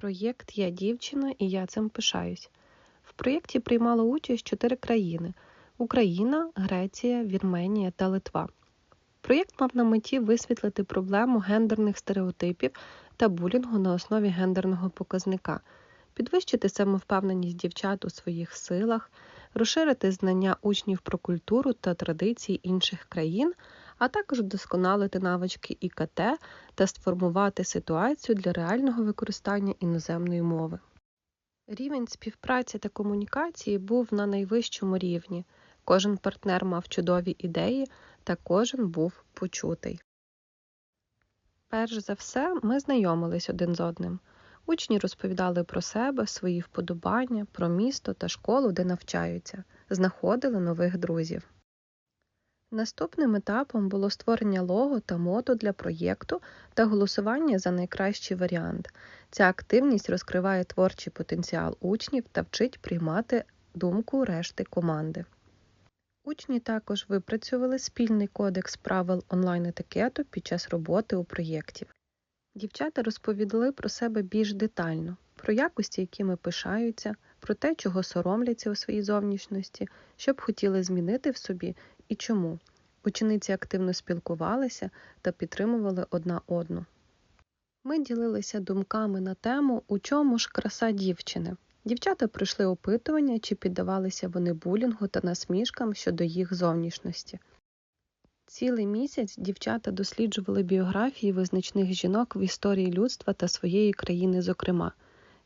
Проєкт Я дівчина і я цим пишаюсь. В проєкті приймало участь чотири країни: Україна, Греція, Вірменія та Литва. Проєкт мав на меті висвітлити проблему гендерних стереотипів та булінгу на основі гендерного показника, підвищити самовпевненість дівчат у своїх силах, розширити знання учнів про культуру та традиції інших країн, а також вдосконалити навички ІКТ та сформувати ситуацію для реального використання іноземної мови. Рівень співпраці та комунікації був на найвищому рівні. Кожен партнер мав чудові ідеї, та кожен був почутий. Перш за все, ми знайомились один з одним. Учні розповідали про себе, свої вподобання, про місто та школу, де навчаються, знаходили нових друзів. Наступним етапом було створення лого та мото для проєкту та голосування за найкращий варіант. Ця активність розкриває творчий потенціал учнів та вчить приймати думку решти команди. Учні також випрацювали спільний кодекс правил онлайн-етикету під час роботи у проєкті. Дівчата розповіли про себе більш детально, про якості, якими пишаються, про те, чого соромляться у своїй зовнішності, що б хотіли змінити в собі і чому. Учениці активно спілкувалися та підтримували одна одну. Ми ділилися думками на тему, у чому ж краса дівчини. Дівчата пройшли опитування, чи піддавалися вони булінгу та насмішкам щодо їх зовнішності. Цілий місяць дівчата досліджували біографії визначних жінок в історії людства та своєї країни, зокрема,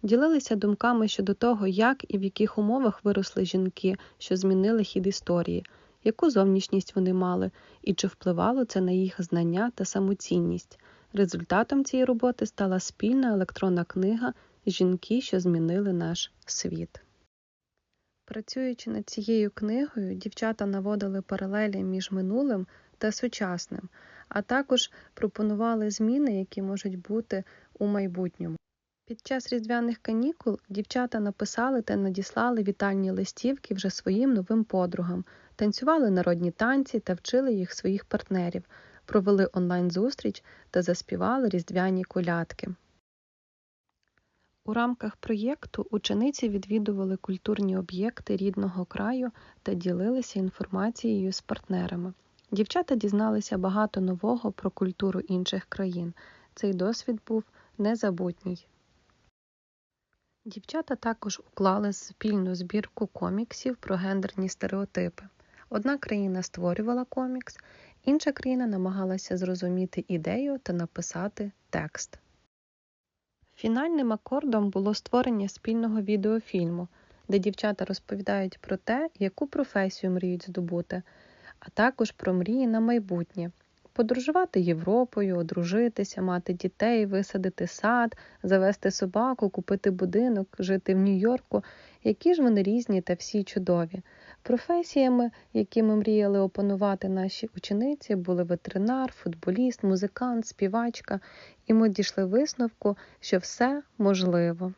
ділилися думками щодо того, як і в яких умовах виросли жінки, що змінили хід історії, яку зовнішність вони мали, і чи впливало це на їх знання та самоцінність. Результатом цієї роботи стала спільна електронна книга Жінки, що змінили наш світ. Працюючи над цією книгою, дівчата наводили паралелі між минулим та сучасним, а також пропонували зміни, які можуть бути у майбутньому. Під час різдвяних канікул дівчата написали та надіслали вітальні листівки вже своїм новим подругам, танцювали народні танці та вчили їх своїх партнерів, провели онлайн-зустріч та заспівали різдвяні колядки. У рамках проєкту учениці відвідували культурні об'єкти рідного краю та ділилися інформацією з партнерами. Дівчата дізналися багато нового про культуру інших країн. Цей досвід був незабутній. Дівчата також уклали спільну збірку коміксів про гендерні стереотипи. Одна країна створювала комікс, інша країна намагалася зрозуміти ідею та написати текст. Фінальним акордом було створення спільного відеофільму, де дівчата розповідають про те, яку професію мріють здобути, а також про мрії на майбутнє подорожувати Європою, одружитися, мати дітей, висадити сад, завести собаку, купити будинок, жити в Нью-Йорку, які ж вони різні та всі чудові. Професіями, якими мріяли опанувати наші учениці, були ветеринар, футболіст, музикант, співачка, і ми дійшли висновку, що все можливо.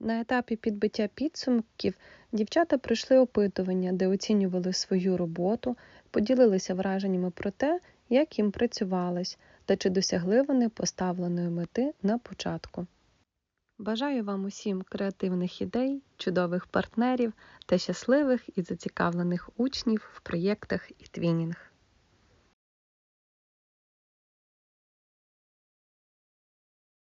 На етапі підбиття підсумків дівчата пройшли опитування, де оцінювали свою роботу, поділилися враженнями про те, як їм працювалось та чи досягли вони поставленої мети на початку. Бажаю вам усім креативних ідей, чудових партнерів та щасливих і зацікавлених учнів в проєктах і твінінг.